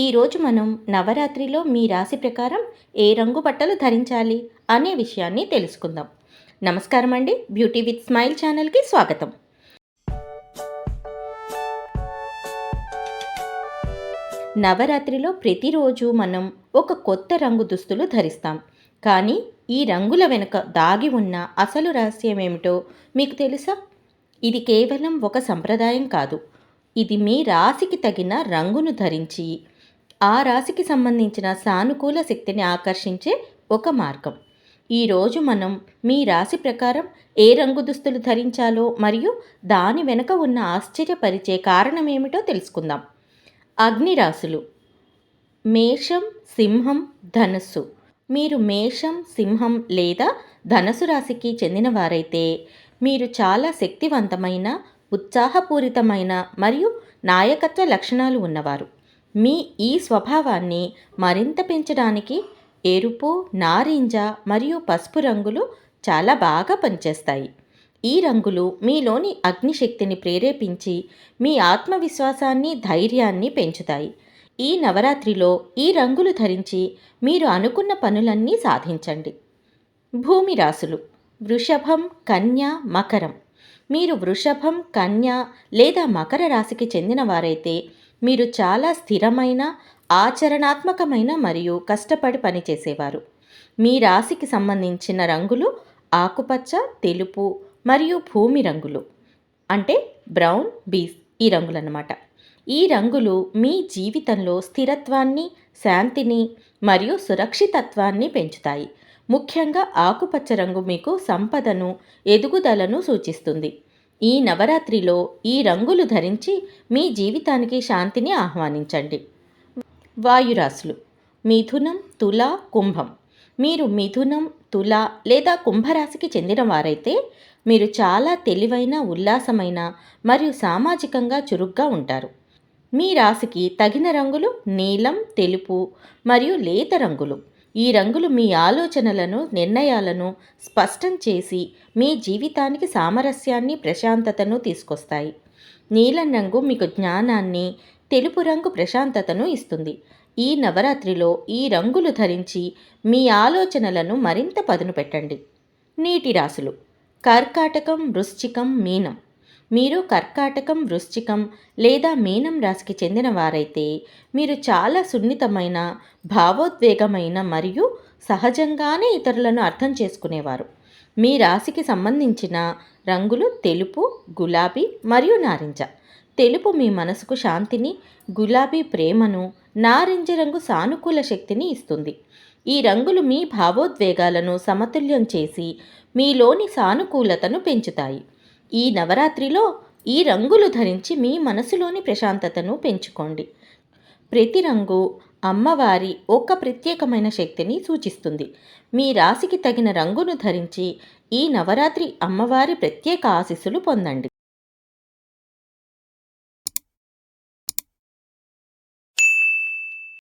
ఈరోజు మనం నవరాత్రిలో మీ రాశి ప్రకారం ఏ రంగు బట్టలు ధరించాలి అనే విషయాన్ని తెలుసుకుందాం. నమస్కారం అండి. బ్యూటీ విత్ స్మైల్ ఛానల్కి స్వాగతం. నవరాత్రిలో ప్రతిరోజు మనం ఒక కొత్త రంగు దుస్తులు ధరిస్తాం. కానీ ఈ రంగుల వెనుక దాగి ఉన్న అసలు రహస్యం ఏమిటో మీకు తెలుసా? ఇది కేవలం ఒక సంప్రదాయం కాదు. ఇది మీ రాశికి తగిన రంగును ధరించి ఆ రాశికి సంబంధించిన సానుకూల శక్తిని ఆకర్షించే ఒక మార్గం. ఈరోజు మనం మీ రాశి ప్రకారం ఏ రంగు దుస్తులు ధరించాలో మరియు దాని వెనుక ఉన్న ఆశ్చర్యపరిచే కారణం ఏమిటో తెలుసుకుందాం. అగ్ని రాశులు మేషం సింహం ధనస్సు. మీరు మేషం సింహం లేదా ధనసు రాశికి చెందినవారైతే మీరు చాలా శక్తివంతమైన ఉత్సాహపూరితమైన మరియు నాయకత్వ లక్షణాలు ఉన్నవారు. మీ ఈ స్వభావాన్ని మరింత పెంచడానికి ఎరుపు నారింజ మరియు పసుపు రంగులు చాలా బాగా పనిచేస్తాయి. ఈ రంగులు మీలోని అగ్నిశక్తిని ప్రేరేపించి మీ ఆత్మవిశ్వాసాన్ని ధైర్యాన్ని పెంచుతాయి. ఈ నవరాత్రిలో ఈ రంగులు ధరించి మీరు అనుకున్న పనులన్నీ సాధించండి. భూమి రాశులు. వృషభం కన్య మకరం. మీరు వృషభం కన్య లేదా మకర రాశికి చెందినవారైతే వారైతే మీరు చాలా స్థిరమైన ఆచరణాత్మకమైన మరియు కష్టపడి పనిచేసేవారు. మీ రాశికి సంబంధించిన రంగులు ఆకుపచ్చ తెలుపు మరియు భూమి రంగులు. అంటే బ్రౌన్ బీస్ ఈ రంగులన్నమాట. ఈ రంగులు మీ జీవితంలో స్థిరత్వాన్ని శాంతిని మరియు సురక్షితత్వాన్ని పెంచుతాయి. ముఖ్యంగా ఆకుపచ్చ రంగు మీకు సంపదను ఎదుగుదలను సూచిస్తుంది. ఈ నవరాత్రిలో ఈ రంగులు ధరించి మీ జీవితానికి శాంతిని ఆహ్వానించండి. వాయురాశులు మిథునం తుల కుంభం. మీరు మిథునం తుల లేదా కుంభరాశికి చెందిన వారైతే మీరు చాలా తెలివైన ఉల్లాసమైన మరియు సామాజికంగా చురుగ్గా ఉంటారు. మీ రాశికి తగిన రంగులు నీలం తెలుపు మరియు లేత రంగులు. ఈ రంగులు మీ ఆలోచనలను నిర్ణయాలను స్పష్టం చేసి మీ జీవితానికి సామరస్యాన్ని ప్రశాంతతను తీసుకొస్తాయి. నీలం రంగు మీకు జ్ఞానాన్ని తెలుపు రంగు ప్రశాంతతను ఇస్తుంది. ఈ నవరాత్రిలో ఈ రంగులు ధరించి మీ ఆలోచనలను మరింత పదును పెట్టండి. నీటి రాశులు. కర్కాటకం వృశ్చికం మీనం. మీరు కర్కాటకం వృశ్చికం లేదా మీనం రాశికి చెందిన వారైతే మీరు చాలా సున్నితమైన భావోద్వేగమైన మరియు సహజంగానే ఇతరులను అర్థం చేసుకునేవారు. మీ రాశికి సంబంధించిన రంగులు తెలుపు గులాబీ మరియు నారింజ. తెలుపు మీ మనసుకు శాంతిని గులాబీ ప్రేమను నారింజ రంగు సానుకూల శక్తిని ఇస్తుంది. ఈ రంగులు మీ భావోద్వేగాలను సమతుల్యం చేసి మీలోని సానుకూలతను పెంచుతాయి. ఈ నవరాత్రిలో ఈ రంగులు ధరించి మీ మనసులోని ప్రశాంతతను పెంచుకోండి. ప్రతి రంగు అమ్మవారి ఒక ప్రత్యేకమైన శక్తిని సూచిస్తుంది. మీ రాశికి తగిన రంగును ధరించి ఈ నవరాత్రి అమ్మవారి ప్రత్యేక ఆశీస్సులు పొందండి.